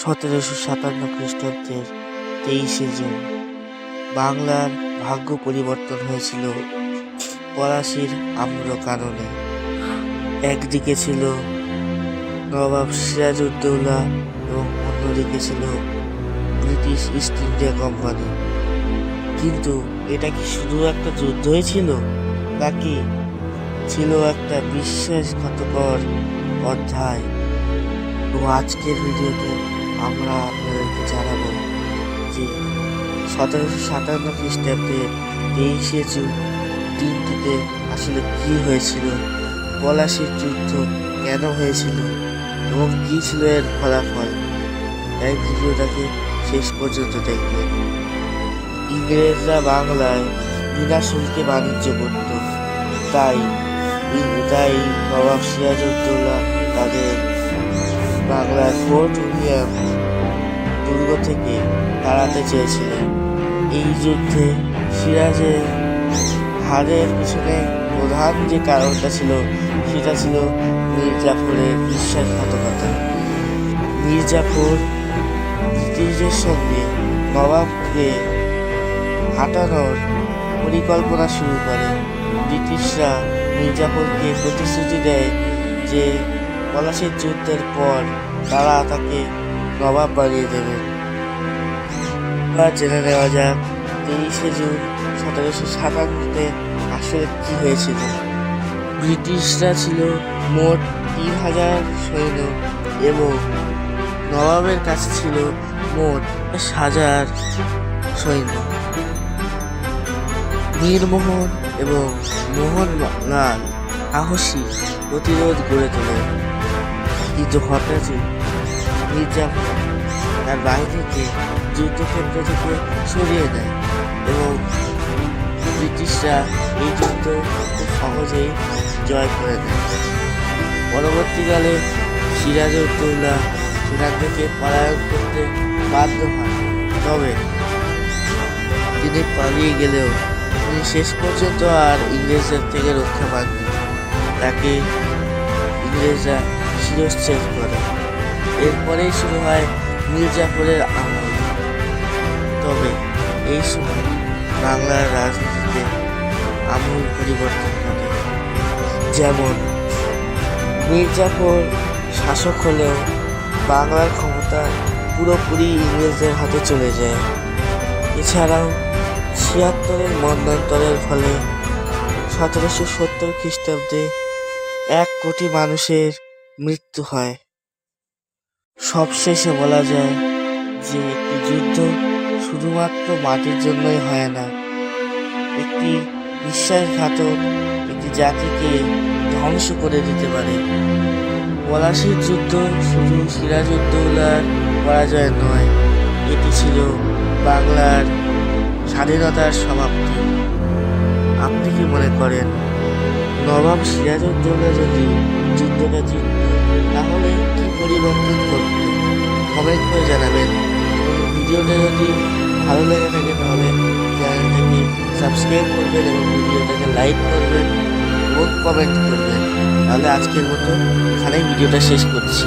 সতেরোশো সাতান্ন খ্রিস্টাব্দের তেইশে জুন। বাংলার ভাগ্য পরিবর্তন হয়েছিল পলাশির আম্র কারণে একদিকে ছিল নবাব সিরাজউদ্দৌলা এবং অন্যদিকে ছিল ব্রিটিশ ইস্ট ইন্ডিয়া কোম্পানি। কিন্তু এটা কি শুধু একটা যুদ্ধই ছিল, নাকি ছিল একটা বিশ্বাসঘাতকর অধ্যায়? তো আজকের ভিডিওতে আমরা আপনাদেরকে জানাব যে সতেরোশো সাতান্ন খ্রিস্টাব্দে তেইশে জুন দিনটিতে আসলে কি হয়েছিল, পলাশির যুদ্ধ কেন হয়েছিল এবং কী ছিল এর ফলাফল তাই ভিডিওটাকে শেষ পর্যন্ত দেখবেন। ইংরেজরা বাংলায় বিনা শুল্কে বাণিজ্য করত, তাই তাই নবাব সিরাজউদ্দৌলা তাদের বাংলার ফোর্ট উইলিয়াম দুর্গ থেকে তাড়াতে চেয়েছিলেন। এই যুদ্ধে সিরাজের হারের পিছনে প্রধান যে কারণটা ছিল, সেটা ছিল মির্জাফরের বিশ্বাসঘাতকতা। মির্জাফর ব্রিটিশদের সঙ্গে নবাবকে হাঁটানোর পরিকল্পনা শুরু করে। ব্রিটিশরা মির্জাফরকে প্রতিশ্রুতি দেয় যে পলাশির যুদ্ধের পর তারা তাকে নবাব বানিয়ে দেবে। এবার জেনে নেওয়া যাক তেইশে জুন সতেরোশো সাতান্নতে আসলে কি হয়েছিল। ব্রিটিশরা ছিল মোট তিন হাজার সৈন্য এবং নবাবের কাছে ছিল মোট হাজার সৈন্য। নীরমোহন এবং মোহনলাল সাহসী প্রতিরোধ গড়ে তোলে। কিন্তু হঠাৎই মির্জাফর তার বাহিনীকে যুদ্ধক্ষেত্র থেকে সরিয়ে দেয় এবং ব্রিটিশরা এই যুদ্ধ খুব সহজেই জয় করে দেয়। পরবর্তীকালে সিরাজউদ্দৌলা সেখান থেকে পলায়ন করতে বাধ্য হন। তবে তিনি পালিয়ে গেলেও তিনি শেষ পর্যন্ত আর ইংরেজদের থেকে রক্ষা পাননি। তাকে ইংরেজরা শিরশ্ছেদ করে। এরপরেই শুরু হয় মির্জাফরের আমল। তবে এই সময় বাংলার রাজনীতিতে আমূল পরিবর্তন ঘটে। যেমন মির্জাফর শাসক হলেও বাংলার ক্ষমতা পুরোপুরি ইংরেজদের হাতে চলে যায়। এছাড়াও ছিয়াত্তরের মন্দান্তরের ফলে সতেরোশো সত্তর খ্রিস্টাব্দে এক কোটি মানুষের মৃত্যু হয়। সবশেষে বলা যায় যে একটি যুদ্ধ শুধুমাত্র মাটির জন্যই হয় না, একটি বিশ্বাসঘাতক একটি জাতিকে ধ্বংস করে দিতে পারে। পলাশির যুদ্ধ শুধু সিরাজউদ্দৌলার পরাজয় নয়, এটি ছিল বাংলার স্বাধীনতার সমাপ্তি। আপনি কি মনে করেন? নবাব সিরাজউদ্দৌলা যদি যুদ্ধটা জিতত তাহলে কি পরিবর্তন করত কমেন্ট করে জানাবেন। ভিডিওটা যদি ভালো লেগে থাকে, তাহলে চ্যানেলটাকে সাবস্ক্রাইব করবেন এবং ভিডিওটাকে লাইক করবেন এবং কমেন্ট করবেন। তাহলে আজকের মতো এখানেই ভিডিওটা শেষ করছি।